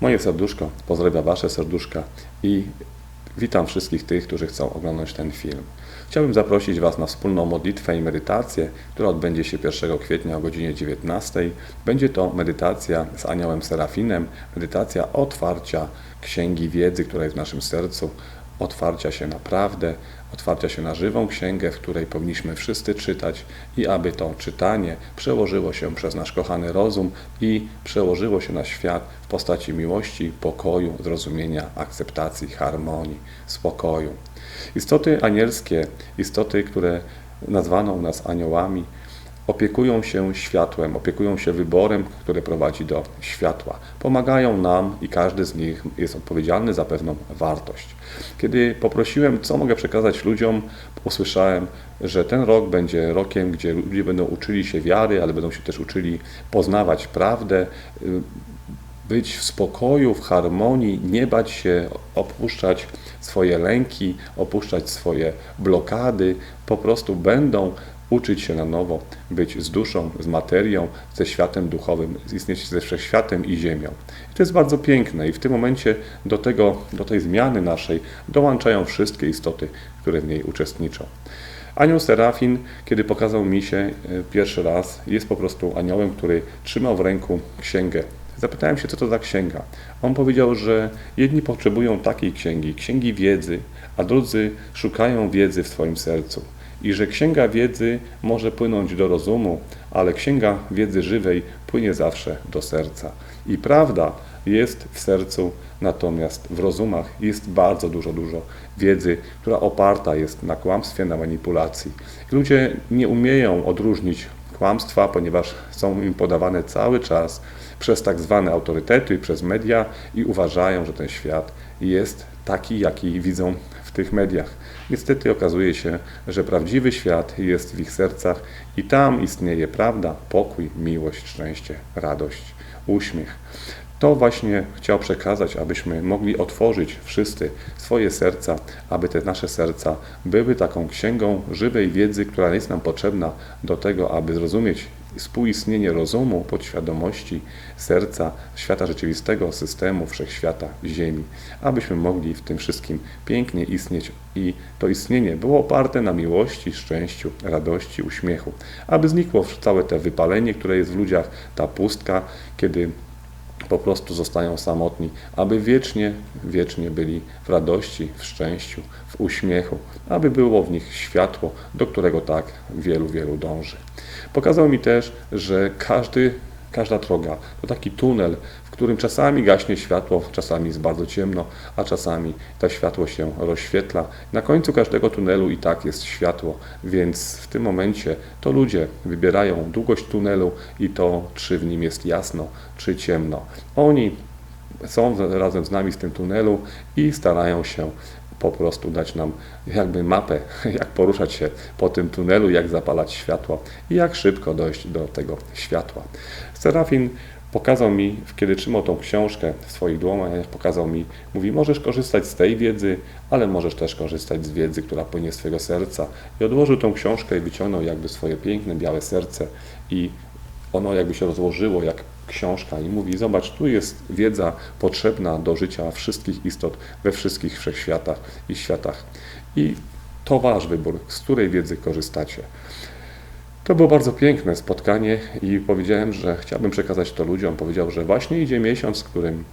Moje serduszko pozdrawia Wasze serduszka i witam wszystkich tych, którzy chcą oglądać ten film. Chciałbym zaprosić Was na wspólną modlitwę i medytację, która odbędzie się 1 kwietnia o godzinie 19. Będzie to medytacja z aniołem Serafinem, medytacja otwarcia księgi wiedzy, która jest w naszym sercu, otwarcia się na prawdę, otwarcia się na żywą księgę, w której powinniśmy wszyscy czytać i aby to czytanie przełożyło się przez nasz kochany rozum i przełożyło się na świat w postaci miłości, pokoju, zrozumienia, akceptacji, harmonii, spokoju. Istoty anielskie, istoty, które nazwano u nas aniołami, opiekują się światłem, opiekują się wyborem, który prowadzi do światła. Pomagają nam i każdy z nich jest odpowiedzialny za pewną wartość. Kiedy poprosiłem, co mogę przekazać ludziom, usłyszałem, że ten rok będzie rokiem, gdzie ludzie będą uczyli się wiary, ale będą się też uczyli poznawać prawdę, być w spokoju, w harmonii, nie bać się opuszczać swoje lęki, opuszczać swoje blokady, po prostu będą uczyć się na nowo, być z duszą, z materią, ze światem duchowym, istnieć ze wszechświatem i ziemią. I to jest bardzo piękne i w tym momencie do, tego, do tej zmiany naszej dołączają wszystkie istoty, które w niej uczestniczą. Anioł Serafin, kiedy pokazał mi się e, pierwszy raz, jest po prostu aniołem, który trzymał w ręku księgę. Zapytałem się, co to za księga. On powiedział, że jedni potrzebują takiej księgi, księgi wiedzy, a drudzy szukają wiedzy w swoim sercu i że księga wiedzy może płynąć do rozumu, ale księga wiedzy żywej płynie zawsze do serca. I prawda jest w sercu, natomiast w rozumach jest bardzo dużo, dużo wiedzy, która oparta jest na kłamstwie, na manipulacji. Ludzie nie umieją odróżnić kłamstwa, ponieważ są im podawane cały czas przez tak zwane autorytety, przez media i uważają, że ten świat jest taki, jaki widzą w tych mediach. Niestety okazuje się, że prawdziwy świat jest w ich sercach i tam istnieje prawda, pokój, miłość, szczęście, radość, uśmiech. To właśnie chciał przekazać, abyśmy mogli otworzyć wszyscy swoje serca, aby te nasze serca były taką księgą żywej wiedzy, która jest nam potrzebna do tego, aby zrozumieć współistnienie rozumu, podświadomości, serca, świata rzeczywistego, systemu, wszechświata, Ziemi, abyśmy mogli w tym wszystkim pięknie istnieć. I to istnienie było oparte na miłości, szczęściu, radości, uśmiechu, aby znikło całe te wypalenie, które jest w ludziach, ta pustka, kiedy po prostu zostają samotni, aby wiecznie, wiecznie byli w radości, w szczęściu, w uśmiechu, aby było w nich światło, do którego tak wielu, wielu dąży. Pokazał mi też, że każdy, każda droga to taki tunel, w którym czasami gaśnie światło, czasami jest bardzo ciemno, a czasami to światło się rozświetla. Na końcu każdego tunelu i tak jest światło, więc w tym momencie to ludzie wybierają długość tunelu i to, czy w nim jest jasno, czy ciemno. Oni są razem z nami w tym tunelu i starają się po prostu dać nam jakby mapę, jak poruszać się po tym tunelu, jak zapalać światło i jak szybko dojść do tego światła. Serafin pokazał mi, kiedy trzymał tą książkę w swoich dłoniach, pokazał mi, mówi, możesz korzystać z tej wiedzy, ale możesz też korzystać z wiedzy, która płynie z Twojego serca. I odłożył tą książkę i wyciągnął jakby swoje piękne, białe serce i ono jakby się rozłożyło jak książka i mówi: Zobacz, tu jest wiedza potrzebna do życia wszystkich istot we wszystkich wszechświatach i światach. I to Wasz wybór, z której wiedzy korzystacie. To było bardzo piękne spotkanie i powiedziałem, że chciałbym przekazać to ludziom. Powiedział, że właśnie idzie miesiąc, w którym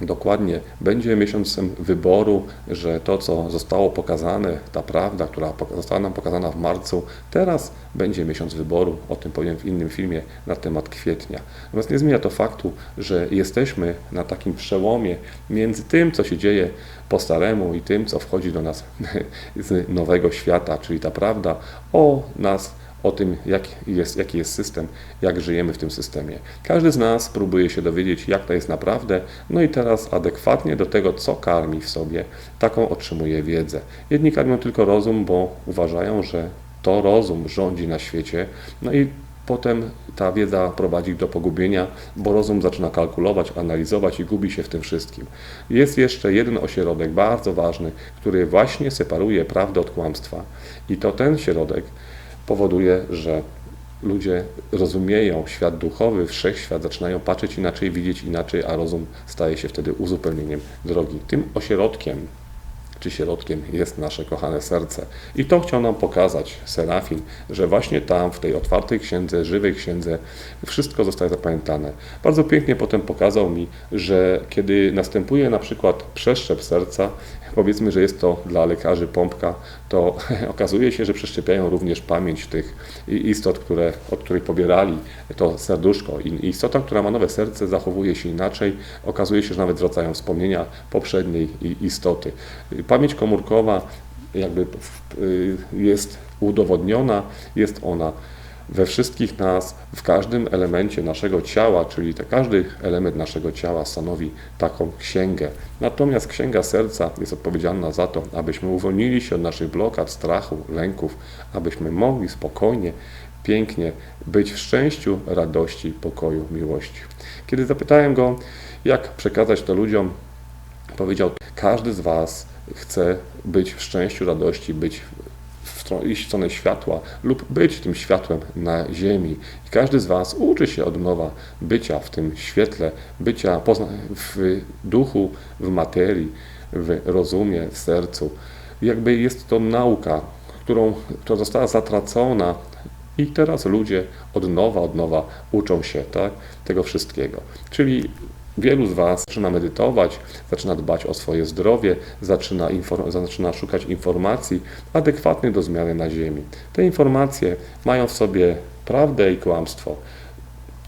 dokładnie będzie miesiącem wyboru, że to, co zostało pokazane, ta prawda, która została nam pokazana w marcu, teraz będzie miesiąc wyboru. O tym powiem w innym filmie na temat kwietnia. Natomiast nie zmienia to faktu, że jesteśmy na takim przełomie między tym, co się dzieje po staremu i tym, co wchodzi do nas z nowego świata, czyli ta prawda o nas o tym, jak jest, jaki jest system, jak żyjemy w tym systemie. Każdy z nas próbuje się dowiedzieć, jak to jest naprawdę, no i teraz adekwatnie do tego, co karmi w sobie, taką otrzymuje wiedzę. Jedni karmią tylko rozum, bo uważają, że to rozum rządzi na świecie, no i potem ta wiedza prowadzi do pogubienia, bo rozum zaczyna kalkulować, analizować i gubi się w tym wszystkim. Jest jeszcze jeden ośrodek bardzo ważny, który właśnie separuje prawdę od kłamstwa i to ten środek powoduje, że ludzie rozumieją świat duchowy, wszechświat, zaczynają patrzeć inaczej, widzieć inaczej, a rozum staje się wtedy uzupełnieniem drogi. Tym ośrodkiem czy środkiem jest nasze kochane serce. I to chciał nam pokazać Serafin, że właśnie tam, w tej otwartej księdze, żywej księdze, wszystko zostaje zapamiętane. Bardzo pięknie potem pokazał mi, że kiedy następuje na przykład przeszczep serca, powiedzmy, że jest to dla lekarzy pompka, to okazuje się, że przeszczepiają również pamięć tych istot, które, od których pobierali to serduszko. I istota, która ma nowe serce, zachowuje się inaczej. Okazuje się, że nawet zwracają wspomnienia poprzedniej istoty. Pamięć komórkowa jakby jest udowodniona, jest ona we wszystkich nas, w każdym elemencie naszego ciała, czyli te, każdy element naszego ciała stanowi taką księgę. Natomiast księga serca jest odpowiedzialna za to, abyśmy uwolnili się od naszych blokad, strachu, lęków, abyśmy mogli spokojnie, pięknie być w szczęściu, radości, pokoju, miłości. Kiedy zapytałem go, jak przekazać to ludziom, powiedział: Każdy z Was chce być w szczęściu, radości, być iść w stronę światła lub być tym światłem na ziemi. I każdy z Was uczy się od nowa bycia w tym świetle, bycia w duchu, w materii, w rozumie, w sercu. Jakby jest to nauka, którą, która została zatracona i teraz ludzie od nowa, od nowa uczą się tak, tego wszystkiego. Czyli Wielu z Was zaczyna medytować, zaczyna dbać o swoje zdrowie, zaczyna, zaczyna szukać informacji adekwatnych do zmiany na Ziemi. Te informacje mają w sobie prawdę i kłamstwo.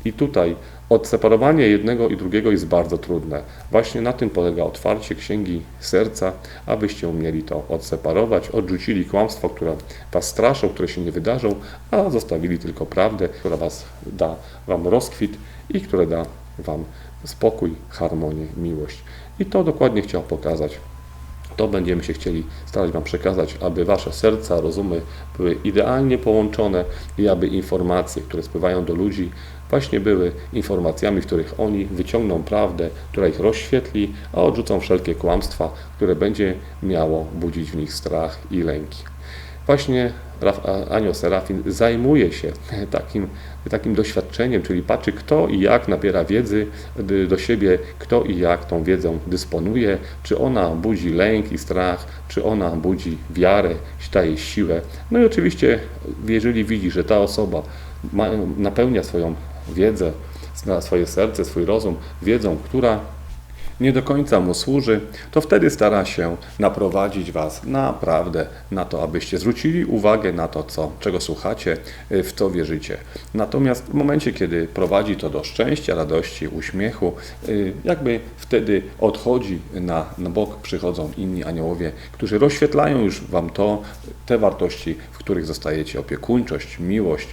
I tutaj odseparowanie jednego i drugiego jest bardzo trudne. Właśnie na tym polega otwarcie księgi serca, abyście umieli to odseparować, odrzucili kłamstwo, które Was straszą, które się nie wydarzą, a zostawili tylko prawdę, która Was da Wam rozkwit i która da Wam spokój, harmonię, miłość. I to dokładnie chciał pokazać. To będziemy się chcieli starać Wam przekazać, aby Wasze serca, rozumy były idealnie połączone i aby informacje, które spływają do ludzi, właśnie były informacjami, w których oni wyciągną prawdę, która ich rozświetli, a odrzucą wszelkie kłamstwa, które będzie miało budzić w nich strach i lęki. Właśnie Anioł Serafin zajmuje się takim, takim doświadczeniem, czyli patrzy kto i jak nabiera wiedzy do siebie, kto i jak tą wiedzą dysponuje, czy ona budzi lęk i strach, czy ona budzi wiarę, daje siłę. No i oczywiście, jeżeli widzi, że ta osoba ma, napełnia swoją wiedzę, swoje serce, swój rozum wiedzą, która nie do końca mu służy, to wtedy stara się naprowadzić Was naprawdę na to, abyście zwrócili uwagę na to, co, czego słuchacie, y, w co wierzycie. Natomiast w momencie, kiedy prowadzi to do szczęścia, radości, uśmiechu, y, jakby wtedy odchodzi na, na bok, przychodzą inni aniołowie, którzy rozświetlają już Wam to, te wartości, w których zostajecie opiekuńczość, miłość,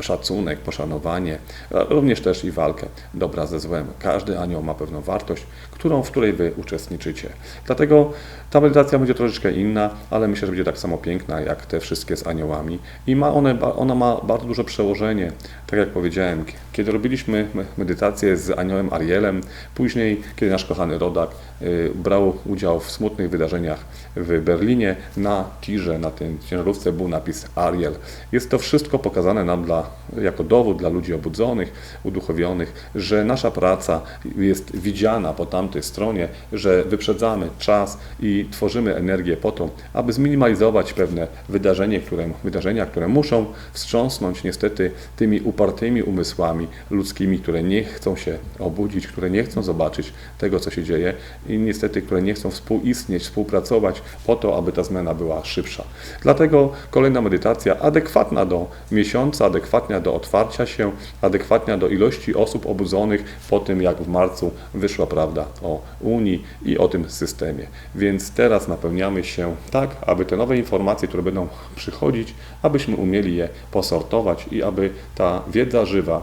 szacunek, poszanowanie, również też i walkę dobra ze złem. Każdy anioł ma pewną wartość, którą, w której Wy uczestniczycie. Dlatego ta medytacja będzie troszeczkę inna, ale myślę, że będzie tak samo piękna jak te wszystkie z aniołami i ma one, ona ma bardzo duże przełożenie, tak jak powiedziałem, kiedy robiliśmy medytację z aniołem Arielem, później, kiedy nasz kochany rodak y, brał udział w smutnych wydarzeniach w Berlinie, na tirze, na tym ciężarówce był napis Ariel. Jest to wszystko pokazane nam dla, jako dowód dla ludzi obudzonych, uduchowionych, że nasza praca jest widziana po tamtej stronie, że wyprzedzamy czas i tworzymy energię po to, aby zminimalizować pewne wydarzenie, które, wydarzenia, które muszą wstrząsnąć niestety tymi upartymi umysłami ludzkimi, które nie chcą się obudzić, które nie chcą zobaczyć tego, co się dzieje i niestety, które nie chcą współistnieć, współpracować po to, aby ta zmiana była szybsza. Dlatego kolejna medytacja adekwatna do miesiąca, adekwatna do otwarcia się, adekwatna do ilości osób obudzonych po tym, jak w marcu wyszła prawda o Unii i o tym systemie. Więc teraz napełniamy się tak, aby te nowe informacje, które będą przychodzić, abyśmy umieli je posortować i aby ta wiedza żywa,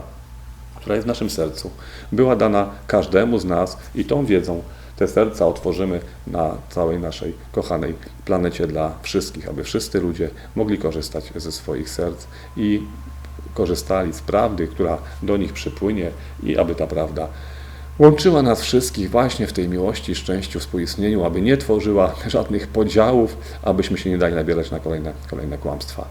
która jest w naszym sercu, była dana każdemu z nas i tą wiedzą te serca otworzymy na całej naszej kochanej planecie dla wszystkich, aby wszyscy ludzie mogli korzystać ze swoich serc i korzystali z prawdy, która do nich przypłynie i aby ta prawda łączyła nas wszystkich właśnie w tej miłości, szczęściu, współistnieniu, aby nie tworzyła żadnych podziałów, abyśmy się nie dali nabierać na kolejne, kolejne kłamstwa.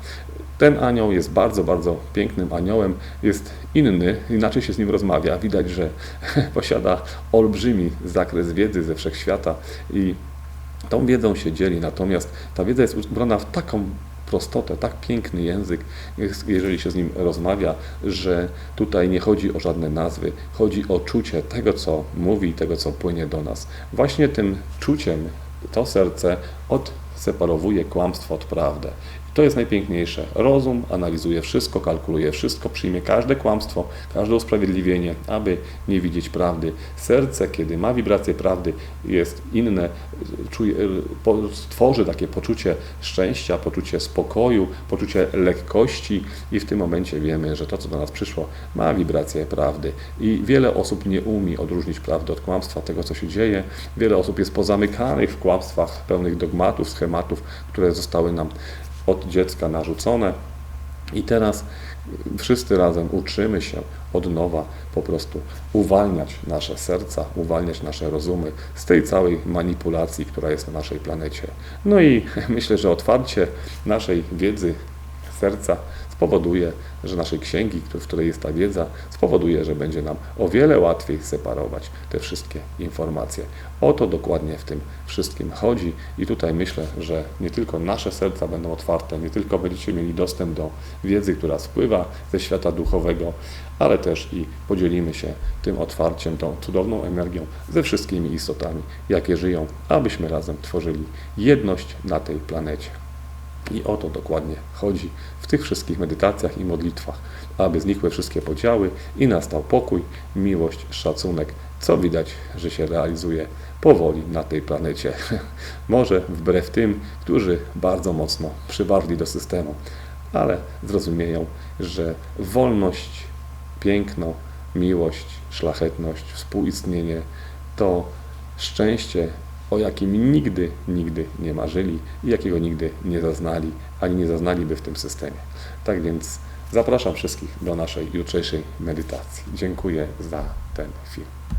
Ten anioł jest bardzo, bardzo pięknym aniołem, jest inny, inaczej się z nim rozmawia. Widać, że posiada olbrzymi zakres wiedzy ze wszechświata i tą wiedzą się dzieli, natomiast ta wiedza jest ubrana w taką prostotę, tak piękny język, jeżeli się z nim rozmawia, że tutaj nie chodzi o żadne nazwy, chodzi o czucie tego, co mówi, tego, co płynie do nas. Właśnie tym czuciem to serce odseparowuje kłamstwo od prawdy. To jest najpiękniejsze. Rozum analizuje wszystko, kalkuluje wszystko, przyjmie każde kłamstwo, każde usprawiedliwienie, aby nie widzieć prawdy. Serce, kiedy ma wibrację prawdy, jest inne, czuje, tworzy takie poczucie szczęścia, poczucie spokoju, poczucie lekkości i w tym momencie wiemy, że to, co do nas przyszło, ma wibrację prawdy. I wiele osób nie umie odróżnić prawdy od kłamstwa, tego, co się dzieje. Wiele osób jest pozamykanych w kłamstwach pełnych dogmatów, schematów, które zostały nam od dziecka narzucone. I teraz wszyscy razem uczymy się od nowa po prostu uwalniać nasze serca, uwalniać nasze rozumy z tej całej manipulacji, która jest na naszej planecie. No i myślę, że otwarcie naszej wiedzy serca spowoduje, że naszej księgi, w której jest ta wiedza, spowoduje, że będzie nam o wiele łatwiej separować te wszystkie informacje. O to dokładnie w tym wszystkim chodzi i tutaj myślę, że nie tylko nasze serca będą otwarte, nie tylko będziecie mieli dostęp do wiedzy, która spływa ze świata duchowego, ale też i podzielimy się tym otwarciem, tą cudowną energią ze wszystkimi istotami, jakie żyją, abyśmy razem tworzyli jedność na tej planecie. I o to dokładnie chodzi w tych wszystkich medytacjach i modlitwach, aby znikły wszystkie podziały i nastał pokój, miłość, szacunek, co widać, że się realizuje powoli na tej planecie. Może wbrew tym, którzy bardzo mocno przywarli do systemu, ale zrozumieją, że wolność, piękno, miłość, szlachetność, współistnienie to szczęście, o jakim nigdy, nigdy nie marzyli i jakiego nigdy nie zaznali, ani nie zaznaliby w tym systemie. Tak więc zapraszam wszystkich do naszej jutrzejszej medytacji. Dziękuję za ten film.